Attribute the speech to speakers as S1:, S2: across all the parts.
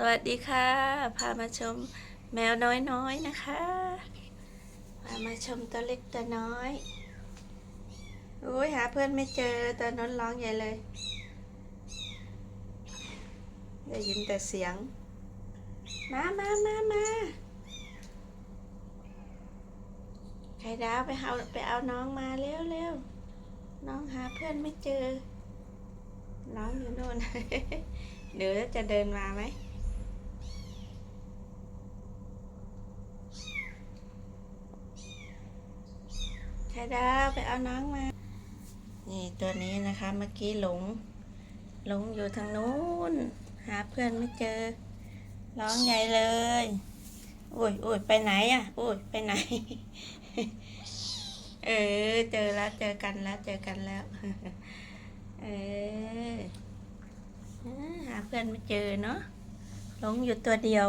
S1: สวัสดีค่ะ พามาชมแมวน้อยๆนะคะ พามาชมตัวเล็กตัวน้อยโอ้ยหาเพื่อนไม่เจอตอนนั้นร้องใหญ่เลย ได้ยินแต่เสียง มามามามาไข่ดาวไปเอาไปเอาน้องมาเร็วเร็วน้องหาเพื่อนไม่เจอ น้องอยู่โน่น เดี๋ยวจะเดินมาไหม ข่ดาวไปเอาน้องมา นี่ตัวนี้นะคะเมื่อกี้หลง หลงอยู่ทางนู้น หาเพื่อนไม่เจอ ร้องใหญ่เลยโอ้ยโอ้ยไปไหนอะโอ้ยไปไหน เออ เจอแล้วเจอกันแล้วเจอกันแล้ว เออ หาเพื่อนไม่เจอเนาะหลงอยู่ตัวเดียว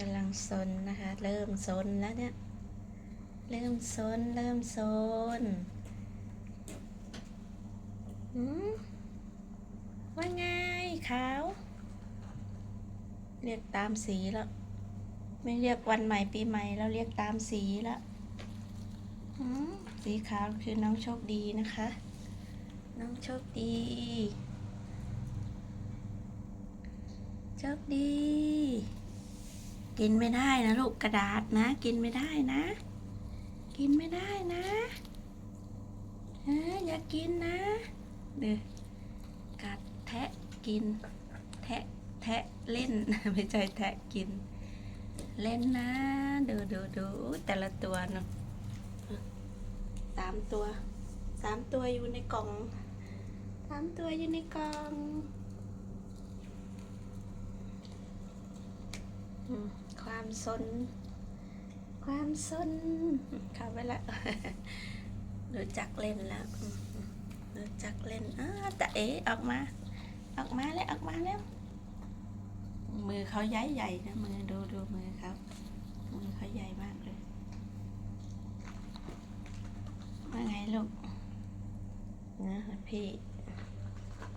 S1: กำลังซนนะคะ เริ่มซนแล้วเนี่ย เริ่มโซนเริ่มโซนหืมว่าไงขาว เรียกตามสีแล้ว ไม่เรียกวันใหม่ปีใหม่แล้วเรียกตามสีแล้วหืมสีขาวคือน้องโชคดีนะคะ น้องโชคดี โชคดี กินไม่ได้นะลูกกระดาษนะ กินไม่ได้นะ กินไม่ได้นะเอ้ยอย่ากินนะเด้อกัดแทะกิน แทะแทะเล่น ไม่ใช่แทะกิน เล่นนะ ดูดูดูแต่ละตัวเนาะสามตัวสามตัวอยู่ในกล่องสามตัวอยู่ในกล่องความสน ความสนเข้าไปละรู้จักเล่นแล้วรู้จักเล่นอ้าแต่เอ๋ออกมา ออกมาแล้วออกมาแล้ว มือเขาย้ายใหญ่นะมือดูดูมือเขามือเขาใหญ่มากเลยว่าไงลูกนะพี่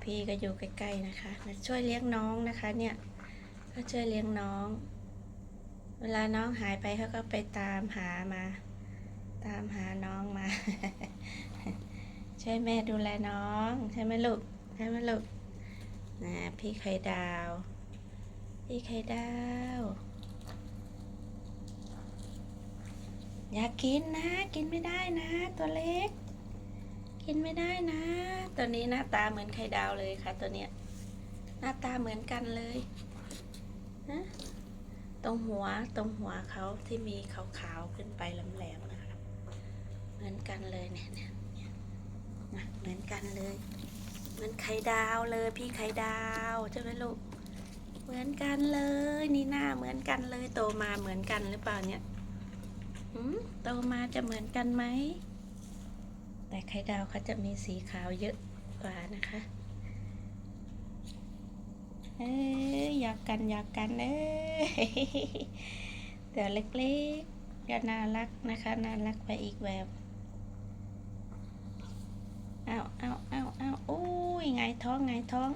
S1: พี่ก็อยู่ใกล้ๆนะคะมาช่วยเลี้ยงน้องนะคะเนี่ย ก็ช่วยเลี้ยงน้อง เวลาน้องหายไปเขาก็ไปตามหามา ตามหาน้องมา ช่วยแม่ดูแลน้อง ใช่ไหมลูก ใช่ไหมลูก นะ พี่ไข่ดาว พี่ไข่ดาว อย่ากินนะ กินไม่ได้นะ ตัวเล็ก กินไม่ได้นะ ตัวนี้หน้าตาเหมือนไข่ดาวเลยค่ะ ตัวเนี้ย หน้าตาเหมือนกันเลย ฮะ ตรงหัวตรงหัวเขาที่มีขาวๆขึ้นไปแหลมๆนะคะเหมือนกันเลยเนี่ยเนี่ยเนี่ยนะเหมือนกันเลยเหมือนไข่ดาวเลยพี่ไข่ดาวใช่ไหมลูกเหมือนกันเลยนี่หน้าเหมือนกันเลยโตมาเหมือนกันหรือเปล่าเนี่ยืมโตมาจะเหมือนกันไหมแต่ไข่ดาวเขาจะมีสีขาวเยอะกว่านะคะ เอ้ยอยากกันอยากกันเอ้ยเดี๋ยวเล็กๆก็น่ารักนะคะน่ารักไปอีกแบบเอาเอาเอาเอาโอ้ยไงท้องไงท้อง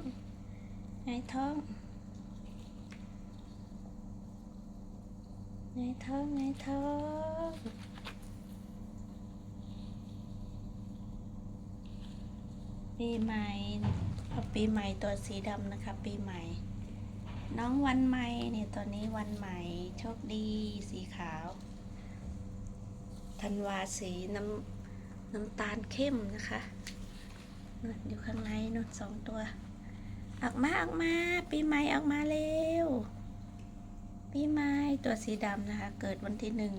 S1: ไงท้องไงท้องไงท้องปีใหม่ พอปีใหม่ตัวสีดำนะคะ ปีใหม่ น้องวันใหม่เนี่ยตัวนี้วันใหม่โชคดีสีขาวธันวาสีน้ำน้ำตาลเข้มนะคะอยู่ข้างในนู่นสองตัวออกมาออกมา ปีใหม่ออกมาเร็วปีใหม่ตัวสีดำนะคะ เกิดวันที่หนึ่ง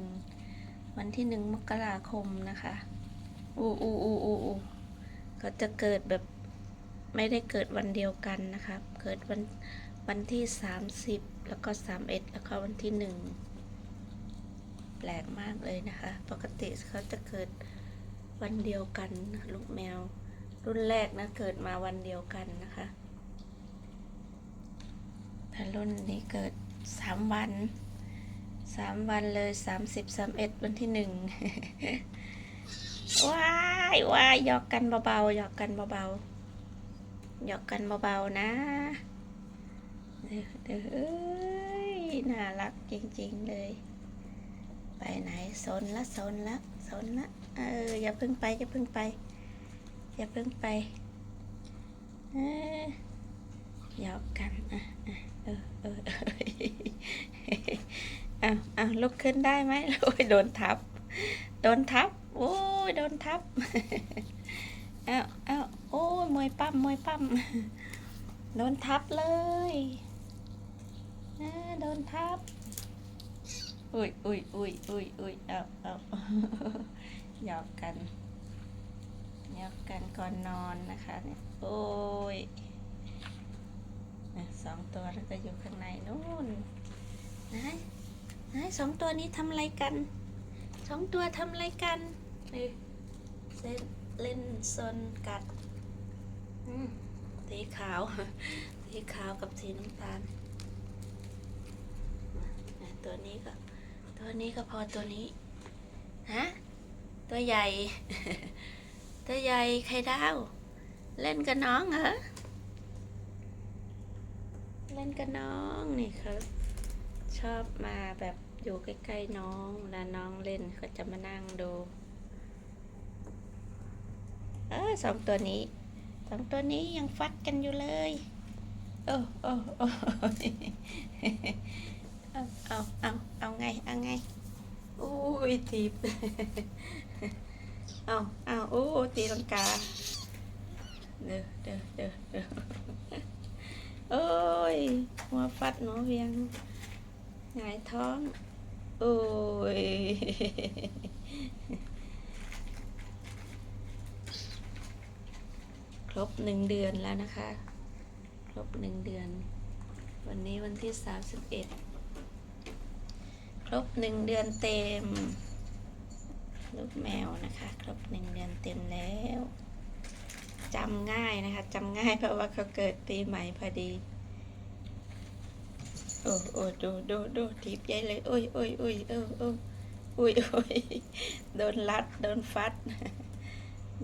S1: วันที่หนึ่งมกราคมนะคะ อูอูอูอูอูเขาจะเกิดแบบ ไม่ได้เกิดวันเดียวกันนะครับเกิดวันวันที่ 30 แล้วก็ 31 แล้วก็วันที่ 1 แปลกมากเลยนะคะ ปกติเขาจะเกิดวันเดียวกันลูกแมว รุ่นแรกนะเกิดมาวันเดียวกันนะคะแต่รุ่นนี้เกิด 3 วัน 3 วันเลย 30 31 วันที่ 1 ว้ายว้ายหยอกกันเบาๆหยอกกันเบาๆ หยอกกันเบาๆนะเด้อเด้อเอ้ยน่ารักจริงๆเลย ไปไหนสนละสนละสนละเอออย่าเพิ่งไปอย่าเพิ่งไปอย่าเพิ่งไปเออหยอกกันอะอะเออเออเออเอาเอาลุกขึ้นได้ไหมโอ้ยโดนทับ โดนทับ โอ้ยโดนทับ เอาเอา อ้ยมวยปั้มมวยปั้มโดนทับเลยอ่าโดนทับอุ้ยอุ้ยอุ้ยอุ้ยอุ้ยเอาเอาหยอกกันหยอกกันก่อนนอนนะคะเนี่ยโอ้ยสองตัวแล้วก็อยู่ข้างในนู่นไหนไหนสองตัวนี้ทำอะไรกันสองตัวทำอะไรกันเล่นเล่นซนกัด สีขาว สีขาวกับสีน้ำตาล ตัวนี้ก็ ตัวนี้ก็พอตัวนี้ ฮะ ตัวใหญ่ ตัวใหญ่ไข่ดาว เล่นกับน้องเหรอ เล่นกับน้องนี่เขาชอบมาแบบอยู่ใกล้ๆน้องเวลาน้องเล่นเขาจะมานั่งดู เออสองตัวนี้ สองตัวนี้ยังฟัดกันอยู่เลยโอ้โอ้โอ้เอาเอาเอาเอาไงเอาไงอุ้ยทีบเอาเอาโอ้ตีลังกาเด้อเด้อเด้อเด้อโอ้ยหัวฟัดหัวเวียงหงายท้องโอ้ย รบหนึ่งเดือนแล้วนะคะ ครบหนึ่งเดือน วันนี้วันที่สามสิบเอ็ดครบหนึ่งเดือนเต็ม ลูกแมวนะคะ ครบหนึ่งเดือนเต็มแล้วจำง่ายนะคะจำง่ายเพราะว่าเขาเกิดปีใหม่พอดี โอ้โอ้ดูดูดูทีบใหญ่เลยโอ้ยโอ้ยโอ้ยเออเอออุ้ยโอ้ยโดนลัด โดนฟัด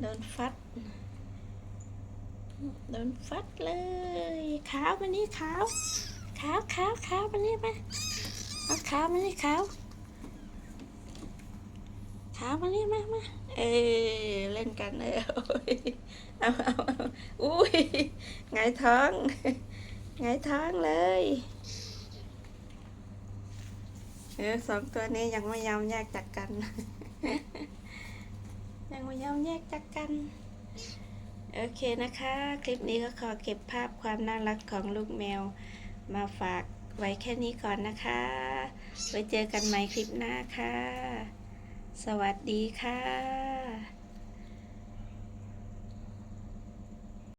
S1: โดนฟัด โดนฟัดเลย ขาวมานี่ขาว ขาวขาวขาวมานี่มาเอาขาวมานี่ขาวขาวมานี่มามาเออเล่นกันเออโอ้ยเอาเอาอุ้ยไงายท้องไงายท้องเลยเออสองตัวนี้ยังไม่ยอมแยกจากกัน ยังไม่ยอมแยกจากกัน โอเคนะคะ คลิปนี้ก็ขอเก็บภาพความน่ารักของลูกแมว มาฝากไว้แค่นี้ก่อนนะคะ ไว้เจอกันใหม่คลิปหน้าค่ะ สวัสดีค่ะ